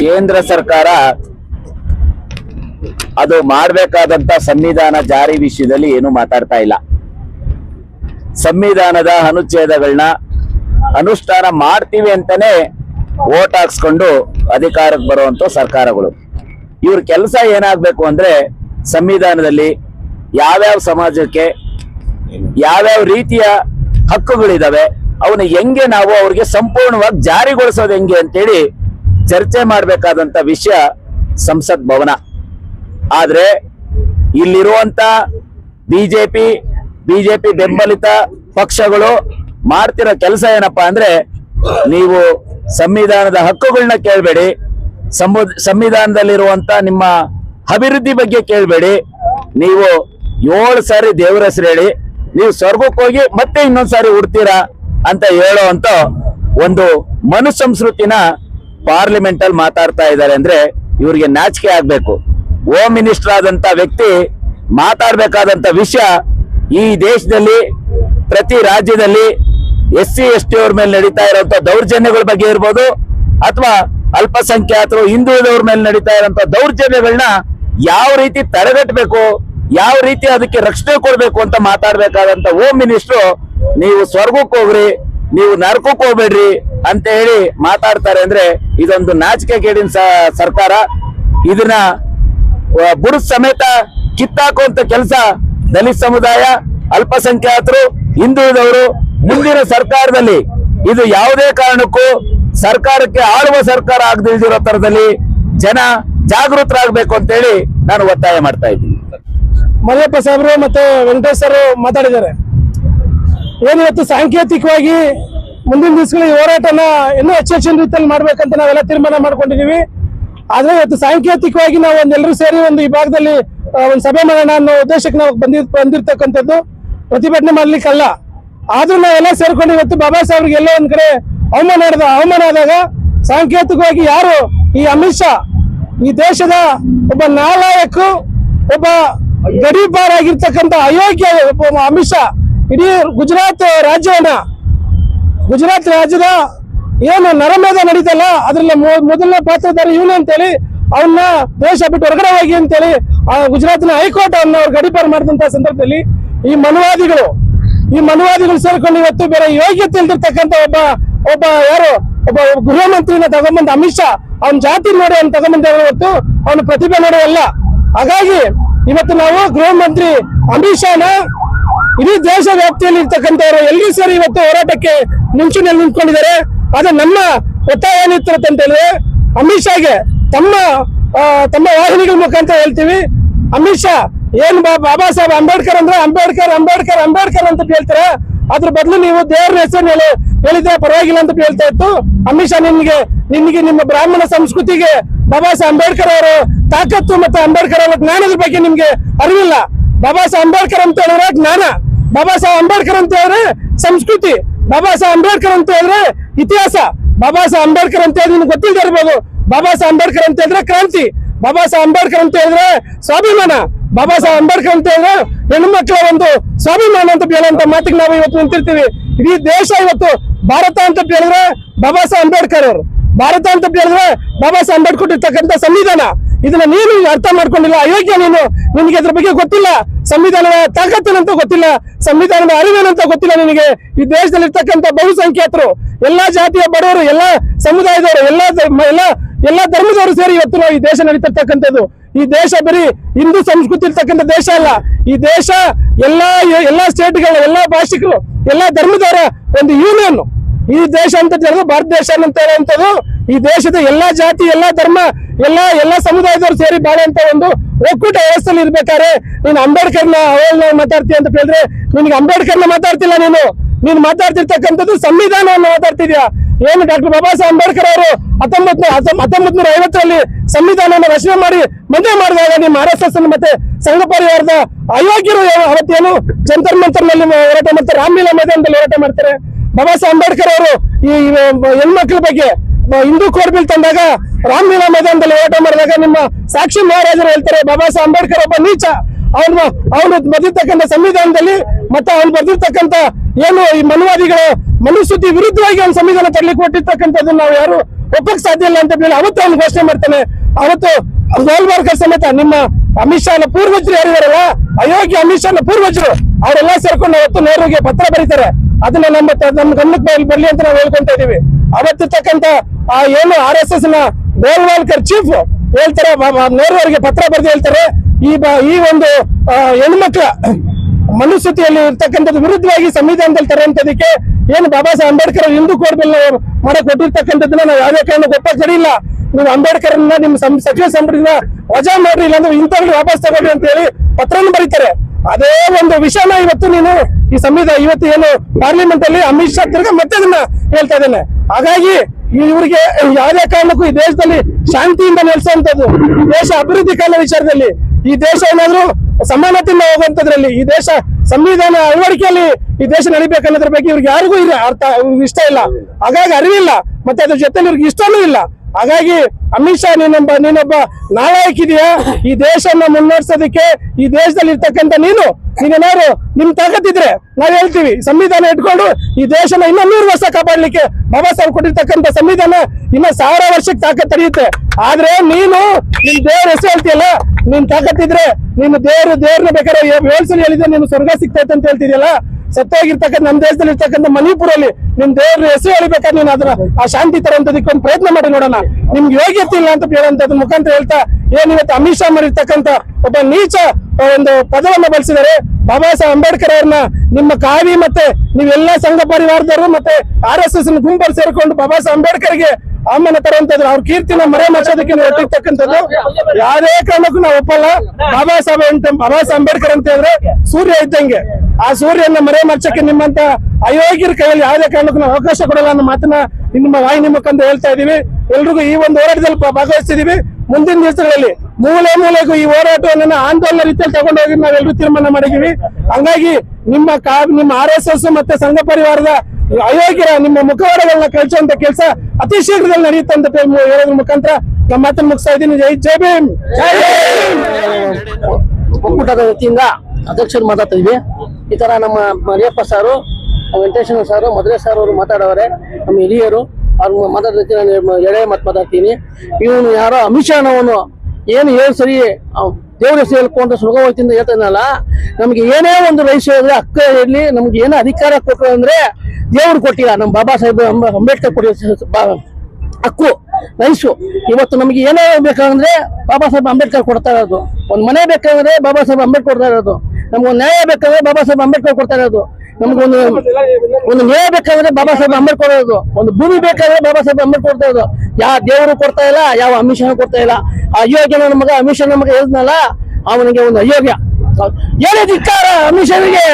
ಕೇಂದ್ರ ಸರ್ಕಾರ ಅದು ಮಾಡಬೇಕಾದಂತ ಸಂವಿಧಾನ ಜಾರಿ ವಿಷಯದಲ್ಲಿ ಏನು ಮಾತಾಡ್ತಾ ಇಲ್ಲ. ಸಂವಿಧಾನದ ಅನುಚ್ಛೇದಗಳನ್ನ ಅನುಷ್ಠಾನ ಮಾಡ್ತೀವಿ ಅಂತಾನೆ ಓಟ್ ಹಾಕ್ಸ್ಕೊಂಡು ಅಧಿಕಾರಕ್ಕೆ ಬರುವಂತ ಸರ್ಕಾರಗಳು. ಇವ್ರ ಕೆಲಸ ಏನಾಗಬೇಕು ಅಂದ್ರೆ ಸಂವಿಧಾನದಲ್ಲಿ ಯಾವ್ಯಾವ ಸಮಾಜಕ್ಕೆ ಯಾವ್ಯಾವ ರೀತಿಯ ಹಕ್ಕುಗಳಿದಾವೆ, ಅವನ್ನ ಹೆಂಗೆ ನಾವು ಅವ್ರಿಗೆ ಸಂಪೂರ್ಣವಾಗಿ ಜಾರಿಗೊಳಿಸೋದು ಹೆಂಗೆ ಅಂತೇಳಿ ಚರ್ಚೆ ಮಾಡಬೇಕಾದಂತ ವಿಷಯ ಸಂಸತ್ ಭವನ. ಆದ್ರೆ ಇಲ್ಲಿರುವಂತ ಬಿಜೆಪಿ ಬಿಜೆಪಿ ಬೆಂಬಲಿತ ಪಕ್ಷಗಳು ಮಾಡ್ತಿರೋ ಕೆಲಸ ಏನಪ್ಪಾ ಅಂದ್ರೆ ನೀವು ಸಂವಿಧಾನದ ಹಕ್ಕುಗಳನ್ನ ಕೇಳಬೇಡಿ ಸಂವಿಧಾನದಲ್ಲಿರುವಂತ ನಿಮ್ಮ ಅಭಿವೃದ್ಧಿ ಬಗ್ಗೆ ಕೇಳಬೇಡಿ, ನೀವು ಏಳು ಸಾರಿ ದೇವರ ಹೆಸರು ಹೇಳಿ ನೀವು ಸ್ವರ್ಗಕ್ಕೆ ಹೋಗಿ ಮತ್ತೆ ಇನ್ನೊಂದ್ಸಾರಿ ಹುಡ್ತೀರಾ ಅಂತ ಹೇಳೋ ಅಂತ ಒಂದು ಮನು ಸಂಸ್ಕೃತಿನ ಪಾರ್ಲಿಮೆಂಟ್ ಅಲ್ಲಿ ಮಾತಾಡ್ತಾ ಇದ್ದಾರೆ ಅಂದ್ರೆ ಇವ್ರಿಗೆ ನಾಚಿಕೆ ಆಗ್ಬೇಕು. ಹೋಮ್ ಮಿನಿಸ್ಟರ್ ಆದಂತ ವ್ಯಕ್ತಿ ಮಾತಾಡ್ಬೇಕಾದಂತ ವಿಷಯ ಈ ದೇಶದಲ್ಲಿ, ಪ್ರತಿ ರಾಜ್ಯದಲ್ಲಿ ಎಸ್ ಸಿ, ಎಸ್ ಟಿ ಅವ್ರ ಮೇಲೆ ನಡೀತಾ ಇರುವಂತ ದೌರ್ಜನ್ಯಗಳ ಬಗ್ಗೆ ಇರ್ಬೋದು ಅಥವಾ ಅಲ್ಪಸಂಖ್ಯಾತರು ಹಿಂದುಳಿದವ್ರ ಮೇಲೆ ನಡೀತಾ ಇರುವಂತ ದೌರ್ಜನ್ಯಗಳನ್ನ ಯಾವ ರೀತಿ ತಡೆಗಟ್ಟಬೇಕು ಯಾವ ರೀತಿ ಅದಕ್ಕೆ ರಕ್ಷಣೆ ಕೊಡಬೇಕು ಅಂತ ಮಾತಾಡ್ಬೇಕಾದಂತ ಹೋಮ್ ಮಿನಿಸ್ಟ್ರು ನೀವು ಸ್ವರ್ಗಕ್ಕೆ ಹೋಗ್ರಿ, ನೀವು ನರಕಕ್ಕೆ ಹೋಗ್ಬೇಡ್ರಿ ಅಂತ ಹೇಳಿ ಮಾತಾಡ್ತಾರೆ ಅಂದ್ರೆ ಇದೊಂದು ನಾಚಿಕೆ ಗೇಡಿನ ಸರ್ಕಾರ. ಇದನ್ನ ಬುರು ಸಮೇತ ಕಿತ್ತಾಕುವಂತ ಕೆಲಸ ದಲಿತ ಸಮುದಾಯ, ಅಲ್ಪಸಂಖ್ಯಾತರು ಹಿಂದುಳಿದವರು ಮುಂದಿನ ಸರ್ಕಾರದಲ್ಲಿ. ಇದು ಯಾವುದೇ ಕಾರಣಕ್ಕೂ ಸರ್ಕಾರಕ್ಕೆ ಆಳುವ ಸರ್ಕಾರ ಆಗದಿಲ್ದಿರೋ ತರದಲ್ಲಿ ಜನ ಜಾಗೃತರಾಗಬೇಕು ಅಂತೇಳಿ ನಾನು ಒತ್ತಾಯ ಮಾಡ್ತಾ ಇದ್ದೀನಿ. ಮಲ್ಲಪ್ಪ ಸಾಹೇಬರು ಮತ್ತೆ ವೆಂಕಟೇಶ್ ಸರ್ ಮಾತಾಡಿದ್ದಾರೆ. ಏನು ಇವತ್ತು ಸಾಂಕೇತಿಕವಾಗಿ ಮುಂದಿನ ದಿವಸಗಳಲ್ಲಿ ಹೋರಾಟನ ಇನ್ನೂ ಹೆಚ್ಚು ಹೆಚ್ಚಿನ ರೀತಿಯಲ್ಲಿ ಮಾಡ್ಬೇಕಂತ ನಾವೆಲ್ಲ ತೀರ್ಮಾನ ಮಾಡ್ಕೊಂಡಿದೀವಿ ಆದ್ರೆ ಇವತ್ತು ಸಾಂಕೇತಿಕವಾಗಿ ನಾವು ಒಂದೆಲ್ಲರೂ ಸೇರಿ ಒಂದು ಈ ಭಾಗದಲ್ಲಿ ಒಂದು ಸಭೆ ಮಾಡೋಣ ಅನ್ನೋ ಉದ್ದೇಶಕ್ಕೆ ನಾವು ಬಂದಿ, ಬಂದಿರ್ತಕ್ಕಂಥದ್ದು ಪ್ರತಿಭಟನೆ ಮಾಡ್ಲಿಕ್ಕಲ್ಲ ಆದ್ರೂ ನಾವೆಲ್ಲ ಸೇರ್ಕೊಂಡು ಇವತ್ತು ಬಾಬಾ ಸಾಹೇಬ್ರಿಗೆ ಎಲ್ಲ ಒಂದ್ ಕಡೆ ಅವಮಾನ ಅವಮಾನ ಆದಾಗ ಸಾಂಕೇತಿಕವಾಗಿ ಯಾರು ಈ ಅಮಿತ್ ಶಾ, ಈ ದೇಶದ ಒಬ್ಬ ನಾಲಾಯಕ್ ಒಬ್ಬ ಗಡೀಪಾರ್ ಆಗಿರ್ತಕ್ಕಂಥ ಅಯೋಗ್ಯ ಅಮಿಷ ಇಡೀ ಗುಜರಾತ್ ರಾಜ್ಯವನ್ನ ಗುಜರಾತ್ ರಾಜ್ಯದ ಏನು ನರಮೇಧ ನಡೀತಲ್ಲ, ಅದ್ರಲ್ಲಿ ಮೊದಲನೇ ಪಾತ್ರಧಾರಿ ಇವನು ಅಂತೇಳಿ ಅವನ್ನ ದೇಶ ಬಿಟ್ಟು ಹೊರಗಡೆ ಹೋಗಿ ಅಂತೇಳಿ ಆ ಗುಜರಾತ್ನ ಹೈಕೋರ್ಟ್ ಅವನ್ನ ಅವ್ರು ಗಡಿಪಾರ ಮಾಡಿದಂತ ಸಂದರ್ಭದಲ್ಲಿ ಈ ಮನುವಾದಿಗಳು ಈ ಮನುವಾದಿಗಳು ಸೇರ್ಕೊಂಡು ಇವತ್ತು ಬೇರೆ ಯೋಗ್ಯತೆ ಇಲ್ದಿರ್ತಕ್ಕಂಥ ಒಬ್ಬ ಒಬ್ಬ ಯಾರು, ಒಬ್ಬ ಗೃಹ ಮಂತ್ರಿನ ತಗೊಂಬಂದ ಅಮಿತ್ ಶಾ, ಅವನ ಜಾತಿ ನೋಡಿ ಅವ್ನು ತಗೊಂಬಂದ ಇವತ್ತು, ಅವನ ಪ್ರತಿಭೆ ನೋಡಿ ಅಲ್ಲ. ಹಾಗಾಗಿ ಇವತ್ತು ನಾವು ಗೃಹ ಮಂತ್ರಿ ಅಮಿತ್ ಶಾನ ಇಡೀ ದೇಶ ವ್ಯಾಪ್ತಿಯಲ್ಲಿ ಇರ್ತಕ್ಕಂಥವ್ರು ಎಲ್ಲರೂ ಸರ್ ಇವತ್ತು ಹೋರಾಟಕ್ಕೆ ಮುಂಚೂಣಿಯಲ್ಲಿ ನಿಂತ್ಕೊಂಡಿದ್ದಾರೆ. ಆದ್ರೆ ನಮ್ಮ ಒತ್ತಾಯ ಏನಿತ್ತು ಅಂತ ಹೇಳಿದ್ರೆ ಅಮಿತ್ ಶಾಗೆ ತಮ್ಮ ತಮ್ಮ ವಾಹಿನಿಗಳ ಮುಖಾಂತರ ಹೇಳ್ತೀವಿ. ಅಮಿತ್ ಶಾ, ಏನ್ ಬಾಬಾ ಸಾಹೇಬ್ ಅಂಬೇಡ್ಕರ್ ಅಂದ್ರೆ ಅಂಬೇಡ್ಕರ್ ಅಂಬೇಡ್ಕರ್ ಅಂಬೇಡ್ಕರ್ ಅಂತ ಹೇಳ್ತಾರೆ? ಅದ್ರ ಬದಲು ನೀವು ದೇವ್ರ ಹೆಸರು ಹೇಳಿ, ಹೇಳಿದ್ರೆ ಪರವಾಗಿಲ್ಲ ಅಂತ ಹೇಳ್ತಾ ಇತ್ತು. ಅಮಿತ್ ಶಾ ನಿಮ್ಗೆ, ನಿಮಗೆ ನಿಮ್ಮ ಬ್ರಾಹ್ಮಣ ಸಂಸ್ಕೃತಿಗೆ ಬಾಬಾ ಸಾಹೇಬ್ ಅಂಬೇಡ್ಕರ್ ಅವರು ತಾಕತ್ತು ಮತ್ತೆ ಅಂಬೇಡ್ಕರ್ ಅವರ ಜ್ಞಾನದ ಬಗ್ಗೆ ನಿಮ್ಗೆ ಅರಿವಿಲ್ಲ. ಬಾಬಾ ಸಾಹೇಬ್ ಅಂಬೇಡ್ಕರ್ ಅಂತ ಹೇಳಿದ್ರೆ ಜ್ಞಾನ. ಬಾಬಾ ಸಾಹೇಬ್ ಅಂಬೇಡ್ಕರ್ ಅಂತ ಹೇಳಿದ್ರೆ ಸಂಸ್ಕೃತಿ. ಬಾಬಾ ಸಾಹೇಬ್ ಅಂಬೇಡ್ಕರ್ ಅಂತ ಹೇಳಿದ್ರೆ ಇತಿಹಾಸ. ಬಾಬಾ ಸಾಹೇಬ್ ಅಂಬೇಡ್ಕರ್ ಅಂತ ಹೇಳಿದ್ರೆ ನಿಮ್ಗೆ ಗೊತ್ತಿಲ್ಲದೆ ಇರ್ಬೋದು. ಬಾಬಾ ಸಾಹೇಬ್ ಅಂಬೇಡ್ಕರ್ ಅಂತ ಹೇಳಿದ್ರೆ ಕ್ರಾಂತಿ. ಬಾಬಾ ಸಾಹೇಬ್ ಅಂಬೇಡ್ಕರ್ ಅಂತ ಹೇಳಿದ್ರೆ ಸ್ವಾಭಿಮಾನ. ಬಾಬಾ ಸಾಹೇಬ್ ಅಂಬೇಡ್ಕರ್ ಅಂತ ಹೇಳಿದ್ರೆ ಹೆಣ್ಮಕ್ಳ ಒಂದು ಸ್ವಾಭಿಮಾನ ಅಂತ ಹೇಳುವಂತ ಮಾತಿಗೆ ನಾವು ಇವತ್ತು ನಿಂತಿರ್ತೀವಿ. ಇಡೀ ದೇಶ ಇವತ್ತು ಭಾರತ ಅಂತ ಹೇಳಿದ್ರೆ ಬಾಬಾ ಸಾಹೇಬ್ ಅಂಬೇಡ್ಕರ್ ಅವರು. ಭಾರತ ಅಂತ ಹೇಳಿದ್ರೆ ಬಾಬಾ ಸಾಹೇಬ್ ಅಂಬೇಡ್ಕರ್ ಇರ್ತಕ್ಕಂಥ ಸಂವಿಧಾನ. ಇದನ್ನ ನೀನು ಅರ್ಥ ಮಾಡ್ಕೊಂಡಿಲ್ಲ. ಅಯೋಗ್ಯ ನೀನು. ನಿನಗೆ ಅದ್ರ ಬಗ್ಗೆ ಗೊತ್ತಿಲ್ಲ. ಸಂವಿಧಾನದ ತಾಕತ್ತೇನಂತ ಗೊತ್ತಿಲ್ಲ. ಸಂವಿಧಾನದ ಅರಿವೇನಂತ ಗೊತ್ತಿಲ್ಲ ನಿನಗೆ. ಈ ದೇಶದಲ್ಲಿ ಇರ್ತಕ್ಕಂಥ ಬಹುಸಂಖ್ಯಾತರು, ಎಲ್ಲಾ ಜಾತಿಯ ಬಡವರು, ಎಲ್ಲಾ ಸಮುದಾಯದವರು, ಎಲ್ಲಾ ಎಲ್ಲ, ಎಲ್ಲಾ ಧರ್ಮದವರು ಸೇರಿ ಇವತ್ತು ಈ ದೇಶ ನಡೀತಿರ್ತಕ್ಕಂಥದ್ದು ಈ ದೇಶ ಬರೀ ಹಿಂದೂ ಸಂಸ್ಕೃತಿ ಇರ್ತಕ್ಕಂಥ ದೇಶ ಅಲ್ಲ. ಈ ದೇಶ ಎಲ್ಲಾ ಎಲ್ಲಾ ಸ್ಟೇಟ್ಗಳ, ಎಲ್ಲಾ ಭಾಷಿಕರು, ಎಲ್ಲಾ ಧರ್ಮದವರ ಒಂದು ಯೂನಿಯನ್. ಈ ದೇಶ ಅಂತ ಭಾರತ ದೇಶ ಅಂತ ಹೇಳುವಂಥದ್ದು ಈ ದೇಶದ ಎಲ್ಲಾ ಜಾತಿ, ಎಲ್ಲಾ ಧರ್ಮ, ಎಲ್ಲಾ ಎಲ್ಲಾ ಸಮುದಾಯದವರು ಸೇರಿ ಬಾಳುವಂತ ಒಂದು ಒಕ್ಕೂಟ ವ್ಯವಸ್ಥೆಯಲ್ಲಿ ಇರ್ಬೇಕಾದ್ರೆ ನೀನು ಅಂಬೇಡ್ಕರ್ನ ಅವಳನ್ನ ಮಾತಾಡ್ತೀಯ ಅಂತ ಹೇಳಿದ್ರೆ ನಿನ್ಗೆ ಅಂಬೇಡ್ಕರ್ನ ಮಾತಾಡ್ತಿಲ್ಲ ನೀನು. ನೀನು ಮಾತಾಡ್ತಿರ್ತಕ್ಕಂಥದ್ದು ಸಂವಿಧಾನವನ್ನು ಮಾತಾಡ್ತಿದ್ಯಾ? ಏನು ಡಾಕ್ಟರ್ ಬಾಬಾ ಸಾಹೇಬ್ ಅಂಬೇಡ್ಕರ್ ಅವರು ಹತ್ತೊಂಬತ್ ಹತ್ತೊಂಬತ್ ನೂರ ಐವತ್ತರಲ್ಲಿ ಸಂವಿಧಾನವನ್ನು ರಚನೆ ಮಾಡಿ ಮದುವೆ ಮಾಡಿದಾಗ ನಿಮ್ಮ ಆರ್ ಎಸ್ ಎಸ್ ಮತ್ತೆ ಸಂಘ ಪರಿವಾರದ ಅಯೋಗ್ಯರು ಅವತ್ತೇನು ಜಂತರ್ ಮಂತರ್ನಲ್ಲಿ ಹೋರಾಟ ಮಾಡ್ತಾರೆ. ರಾಮಲೀಲಾ ಮೈದಾನದಲ್ಲಿ ಹೋರಾಟ ಮಾಡ್ತಾರೆ. ಬಾಬಾ ಸಾಹೇಬ್ ಅಂಬೇಡ್ಕರ್ ಅವರು ಈ ಹೆಣ್ಮಕ್ಳ ಬಗ್ಗೆ ಹಿಂದೂ ಕೋರ್ಬಿಲ್ ತಂದಾಗ ರಾಮಲೀಲಾ ಮೈದಾನದಲ್ಲಿ ಹೋರಾಟ ಮಾಡಿದಾಗ ನಿಮ್ಮ ಸಾಕ್ಷಿ ಮಹಾರಾಜರು ಹೇಳ್ತಾರೆ, ಬಾಬಾ ಸಾಹೇಬ್ ಅಂಬೇಡ್ಕರ್ ಒಬ್ಬ ನೀಚ. ಅವನು ಅವನು ಬರೆದಿರ್ತಕ್ಕಂಥ ಸಂವಿಧಾನದಲ್ಲಿ ಮತ್ತೆ ಅವನು ಬರೆದಿರ್ತಕ್ಕಂಥ ಏನು ಈ ಮನುವಾದಿಗಳ ಮನುಸ್ಥಿತಿ ವಿರುದ್ಧವಾಗಿ ಅವ್ನು ಸಂವಿಧಾನ ತರಲಿಕ್ಕೆ ಕೊಟ್ಟಿರ್ತಕ್ಕಂಥದ್ದು ನಾವು ಯಾರು ಒಪ್ಪಕ್ಕೆ ಸಾಧ್ಯ ಇಲ್ಲ ಅಂತ ಹೇಳಿ ಅವತ್ತು ಅವ್ನು ಘೋಷಣೆ ಮಾಡ್ತಾನೆ. ಅವತ್ತು ಗೋಲ್ಬಾರ್ಕರ್ ಸಮೇತ ನಿಮ್ಮ ಅಮಿತ್ ಶಾನ ಪೂರ್ವಜರು ಯಾರಿದಾರಲ್ಲ, ಅಯೋಗ್ಯ ಅಮಿತ್ ಶಾನ ಪೂರ್ವಜರು, ಅವರೆಲ್ಲ ಸೇರ್ಕೊಂಡು ಅವತ್ತು ನೆಹರುಗೆ ಪತ್ರ ಬರೀತಾರೆ. ಅದನ್ನ ನಮ್ಮ ನಮ್ಮ ಗಮನಕ್ಕೆ ಬರ್ಲಿ- ಬರ್ಲಿ ಅಂತ ನಾವು ಹೇಳ್ಕೊಂತ ಇದೀವಿ. ಅವತ್ತಿರ್ತಕ್ಕಂತ ಆ ಏನು ಆರ್ ಎಸ್ ಎಸ್ನ ಗೋಲ್ವಾಲ್ಕರ್ ಚೀಫ್ ಹೇಳ್ತಾರೆ ನೆಹರು ಪತ್ರ ಬರೆದು ಹೇಳ್ತಾರೆ, ಈ ಈ ಒಂದು ಹೆಣ್ಮಕ್ಳ ಮನುಸ್ಥಿತಿಯಲ್ಲಿ ಇರ್ತಕ್ಕಂಥದ್ದು ವಿರುದ್ಧವಾಗಿ ಸಂವಿಧಾನದಲ್ಲಿ ತರುವಂತದಕ್ಕೆ ಏನು ಬಾಬಾ ಸಾಹೇಬ್ ಅಂಬೇಡ್ಕರ್ ಹಿಂದೂ ಕೋಡ್ ಬಿಲ್ ಮಾಡಕ್ ಕೊಟ್ಟಿರ್ತಕ್ಕಂಥದ್ದನ್ನ ನಾವು ಯಾವುದೇ ಕಾರಣ ಸರಿಯಿಲ್ಲ ನೀವು ಅಂಬೇಡ್ಕರ್ ನಿಮ್ಮ ಸಚಿವ ಸಂಪುಟದಿಂದ ವಜಾ ಮಾಡ್ರಿ, ಇಲ್ಲಾಂದ್ರೆ ಇಂಥವ್ರಿಗೆ ವಾಪಸ್ ತಗೊಳ್ಳಿ ಅಂತ ಹೇಳಿ ಪತ್ರನ ಬರೀತಾರೆ. ಅದೇ ಒಂದು ವಿಷಯನ ಇವತ್ತು ನೀನು ಈ ಸಂವಿಧಾನ, ಇವತ್ತು ಏನು ಪಾರ್ಲಿಮೆಂಟ್ ಅಲ್ಲಿ ಅಮಿತ್ ಶಾ ತಿರ್ಗ ಮತ್ತೆ ಅದನ್ನ ಹೇಳ್ತಾ ಇದ್ದಾನೆ. ಹಾಗಾಗಿ ಇವರಿಗೆ ಯಾವುದೇ ಕಾರಣಕ್ಕೂ ಈ ದೇಶದಲ್ಲಿ ಶಾಂತಿಯಿಂದ ನೆಲೆಸುವಂತದ್ದು ದೇಶ ಅಭಿವೃದ್ಧಿ ಕಾಲ ವಿಚಾರದಲ್ಲಿ ಈ ದೇಶ ಏನಾದ್ರೂ ಸಮಾನತೆಯಿಂದ ಹೋಗುವಂತದ್ರಲ್ಲಿ ಈ ದೇಶ ಸಂವಿಧಾನ ಅಳವಡಿಕೆಯಲ್ಲಿ ಈ ದೇಶ ನಡಿಬೇಕನ್ನೋದ್ರ ಬಗ್ಗೆ ಇವ್ರಿಗೆ ಯಾರಿಗೂ ಇಲ್ಲ ಅರ್ಥ ಇಷ್ಟ ಇಲ್ಲ. ಹಾಗಾಗಿ ಅರಿವಿಲ್ಲ, ಮತ್ತೆ ಅದ್ರ ಜೊತೆ ಇವ್ರಿಗೆ ಇಷ್ಟನೂ ಇಲ್ಲ. ಹಾಗಾಗಿ ಅಮಿತ್ ಶಾ, ನೀನೊಬ್ಬ ನೀನೊಬ್ಬ ನಾಲಾಯಕ್ ಇದೆಯಾ? ಈ ದೇಶನ ಮುನ್ನಡೆಸೋದಕ್ಕೆ ಈ ದೇಶದಲ್ಲಿ ಇರ್ತಕ್ಕಂಥ ನೀನು, ನೀನೇನಾದ್ರು ನಿಮ್ ತಾಕತ್ತಿದ್ರೆ ನಾವ್ ಹೇಳ್ತೀವಿ, ಸಂವಿಧಾನ ಇಟ್ಕೊಂಡು ಈ ದೇಶನ ಇನ್ನ ನೂರು ವರ್ಷ ಕಾಪಾಡ್ಲಿಕ್ಕೆ ಬಾಬಾ ಸಾಹೇಬ್ ಕೊಟ್ಟಿರ್ತಕ್ಕಂಥ ಸಂವಿಧಾನ ಇನ್ನ ಸಾವಿರ ವರ್ಷಕ್ಕೆ ತಾಕತ್ ತಡೆಯುತ್ತೆ. ಆದ್ರೆ ನೀನು ನಿನ್ ದೇವ್ರ ಹೆಸರು ಹೇಳ್ತೀಯಲ್ಲ, ನೀನ್ ತಾಕತ್ತಿದ್ರೆ ನೀನು ದೇವ್ರ, ದೇವ್ರನ್ನ ಬೇಕಾದ್ರೆ ವ್ಯವಸ್ಥೆ ಹೇಳಿದ್ರೆ ನೀನು ಸ್ವರ್ಗ ಸಿಗ್ತೈತೆ ಅಂತ ಹೇಳ್ತಿದ್ಯಲ್ಲ? ಸತ್ತಾಗಿರ್ತಕ್ಕಂಥ ನಮ್ಮ ದೇಶದಲ್ಲಿ ಇರ್ತಕ್ಕಂಥ ಮಣಿಪುರಲ್ಲಿ ನಿಮ್ ದೇವ್ರ ಹೆಸರು ಹೇಳ್ಬೇಕಾದ್ರೆ ನೀನು ಅದನ್ನ ಆ ಶಾಂತಿ ತರೋಂಥದಕ್ಕೆ ಒಂದು ಪ್ರಯತ್ನ ಮಾಡಿ ನೋಡೋಣ. ನಿಮ್ಗೆ ಯೋಗ್ಯತೆ ಇಲ್ಲ ಅಂತ ಹೇಳುವಂತದ್ದು ಮುಖಾಂತರ ಹೇಳ್ತಾ, ಏನ್ ಇವತ್ತು ಅಮಿತ್ ಶಾ ಮಾಡಿರ್ತಕ್ಕಂಥ ಒಬ್ಬ ನೀಚ ಒಂದು ಪದವನ್ನು ಬಳಸಿದರೆ ಬಾಬಾ ಸಾಹೇಬ್ ಅಂಬೇಡ್ಕರ್ ಅವ್ರನ್ನ ನಿಮ್ಮ ಕಾವಿ ಮತ್ತೆ ನೀವೆಲ್ಲ ಸಂಘ ಪರಿವಾರದವರು ಮತ್ತೆ ಆರ್ ಎಸ್ ಎಸ್ ಗುಂಪಲ್ಲಿ ಸೇರಿಕೊಂಡು ಬಾಬಾ ಸಾಹೇಬ್ ಅಂಬೇಡ್ಕರ್ಗೆ ಅಮ್ಮನ ತರುವಂತದ್ದು, ಅವ್ರ ಕೀರ್ತಿನ ಮರೆ ಮಚ್ಚೋದಕ್ಕೆ ಹೊರಟಿರ್ತಕ್ಕಂಥದ್ದು ಯಾವುದೇ ಕಾರಣಕ್ಕೂ ನಾವು ಒಪ್ಪಲ್ಲ. ಬಾಬಾ ಸಾಹೇಬ್ ಅಂತ, ಬಾಬಾ ಸಾಹೇಬ್ ಅಂಬೇಡ್ಕರ್ ಅಂತ ಹೇಳಿದ್ರೆ ಸೂರ್ಯ ಇದ್ದಂಗೆ. ಆ ಸೂರ್ಯನ ಮರೆ ಮಚ್ಚಕ್ಕೆ ನಿಮ್ಮಂತ ಅಯೋಗ್ಯರ ಕೈಯಲ್ಲಿ ಯಾವುದೇ ಕಾರಣಕ್ಕೂ ನಾವು ಅವಕಾಶ ಕೊಡಲ್ಲ ಅನ್ನೋ ಮಾತನ್ನ ನಿಮ್ಮ ವಾಹಿನಿ ಮುಖಾಂತರ ಹೇಳ್ತಾ ಇದೀವಿ ಎಲ್ರಿಗೂ ಈ ಒಂದು ಹೋರಾಟದಲ್ಲಿ ಭಾಗವಹಿಸಿದೀವಿ ಮುಂದಿನ ದಿವಸಗಳಲ್ಲಿ ಮೂಲೆ ಮೂಲೆಗೂ ಈ ಹೋರಾಟವನ್ನು ಆಂದೋಲನ ರೀತಿಯಲ್ಲಿ ತಗೊಂಡೋಗಿ ನಾವೆಲ್ಲರೂ ತೀರ್ಮಾನ ಮಾಡಿದೀವಿ ಹಂಗಾಗಿ ನಿಮ್ಮ ಕಾ ನಿಮ್ಮ ಆರ್ ಎಸ್ ಎಸ್ ಮತ್ತೆ ಸಂಘ ಪರಿವಾರದ ಅಯೋಗ್ಯರ ನಿಮ್ಮ ಮುಖವಾಡಗಳನ್ನ ಕಳಿಸುವಂತ ಕೆಲಸ ಅತಿ ಶೀಘ್ರದಲ್ಲಿ ನಡೆಯುತ್ತೆ ಅಂತ ಹೇಳಿ ಹೇಳೋದ್ರ ಮುಖಾಂತರ ನಮ್ಮ ಮಾತನ್ನು ಮುಗಿಸ್ತಾ ಇದ್ದೀನಿ. ಜೈ ಜೈ ಭೀಮ್. ಒಕ್ಕೂಟದ ವತಿಯಿಂದ ಅಧ್ಯಕ್ಷರು ಮಾತಾಡ್ತಾ ಇದ್ವಿ. ಈ ತರ ನಮ್ಮ ಮರಿಯಪ್ಪ ಸಾರು ವೆಂಕಟೇಶ್ವರ ಸಾರು ಮದುವೆ ಸಾರ್ ಅವರು ಮಾತಾಡೋರೆ. ನಮ್ಮ ಹಿರಿಯರು ಅವ್ರು ಮಾತಾಡ್ತೀನಿ ನಾನು ಎಳೆ ಮಾತು ಮಾತಾಡ್ತೀನಿ. ಇವನು ಯಾರೋ ಅಮಿಷಾನವನು ಏನು ಹೇಳಿ ಸರಿ ದೇವರ ಹೆಸರು ಹೇಳ್ಕೊಂತ ಸುಲಭವಾಗಿಂದ ಹೇಳ್ತಾನಲ್ಲ, ನಮ್ಗೆ ಏನೇ ಒಂದು ರೈಸ್ ಹೇಳಿದ್ರೆ ಅಕ್ಕ ಇರ್ಲಿ, ನಮ್ಗೆ ಏನೋ ಅಧಿಕಾರ ಕೊಟ್ಟರು ಅಂದ್ರೆ ದೇವ್ರು ಕೊಟ್ಟಿಲ್ಲ. ನಮ್ಮ ಬಾಬಾ ಸಾಹೇಬ್ ಅಂಬ- ಅಂಬೇಡ್ಕರ್ ಕೊಟ್ಟಿರೋ ಹಕ್ಕು ರೈಸು ಇವತ್ತು ನಮಗೆ ಏನೇ ಬೇಕಂದ್ರೆ ಬಾಬಾ ಸಾಹೇಬ್ ಅಂಬೇಡ್ಕರ್ ಕೊಡ್ತಾ ಇರೋದು. ಒಂದ್ ಮನೆ ಬೇಕಂದ್ರೆ ಬಾಬಾ ಸಾಹೇಬ್ ಅಂಬೇಡ್ಕರ್ ಕೊಡ್ತಾ ಇರೋದು. ಒಂದು ನ್ಯಾಯ ಬೇಕಂದ್ರೆ ಬಾಬಾ ಸಾಹೇಬ್ ಅಂಬೇಡ್ಕರ್ ಕೊಡ್ತಾ ಇರೋದು. ನಮ್ಗೊಂದು ಒಂದು ನೇ ಬೇಕಾದ್ರೆ ಬಾಬಾ ಸಾಹೇಬ್ ಅಂಬೇಡ್ಕರ್ ಕೊಡೋದು. ಒಂದು ಭೂಮಿ ಬೇಕಾದ್ರೆ ಬಾಬಾ ಸಾಹೇಬ್ ಅಂಬೇಡ್ಕರ್ ಕೊಡ್ತಾ ಇರೋದು. ಯಾವ ದೇವರು ಕೊಡ್ತಾ ಇಲ್ಲ, ಯಾವ ಅಮಿಷನ ಕೊಡ್ತಾ ಇಲ್ಲ. ಆ ಅಯೋಗ್ಯ ನನ್ನ ಮಗ ನಮಗೆ ಮಗ ಹೇಳಿದ್ನಲ್ಲ, ಅವನಿಗೆ ಒಂದು ಅಯೋಗ್ಯ. ಏನೇ ಧಿಕ್ಕಾರ ಅಮಿಷನಿಗೆ.